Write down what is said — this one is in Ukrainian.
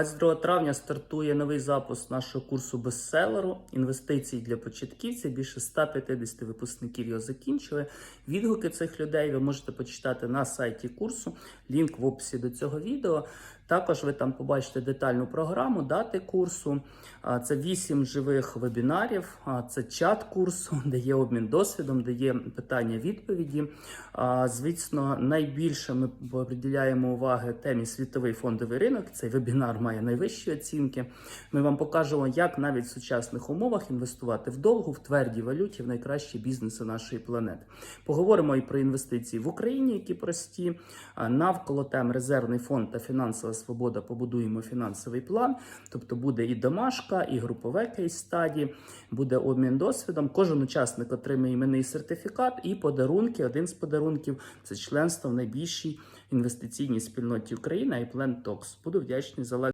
22 травня стартує новий запуск нашого курсу бестселеру інвестиції для початківців. Більше 150 випускників його закінчили. Відгуки цих людей ви можете почитати на сайті курсу. Лінк в описі до цього відео. Також ви там побачите детальну програму, дати курсу. Це 8 живих вебінарів, це чат курсу, де є обмін досвідом, де є питання-відповіді. Звісно, найбільше ми приділяємо уваги темі світовий фондовий ринок. Цей вебінар має найвищі оцінки. Ми вам покажемо, як навіть в сучасних умовах інвестувати в довгу, в твердій валюті, в найкращі бізнеси нашої планети. Поговоримо і про інвестиції в Україні, які прості. Навколо тем резервний фонд та фінансова свобода побудуємо фінансовий план. Тобто буде і домашка, і групове кейс-стаді, буде обмін досвідом. Кожен учасник отримає іменний сертифікат і подарунки. Один з подарунків це членство в найбільшій інвестиційній спільноті України iPlan Talks. Буду вдячний за лайк.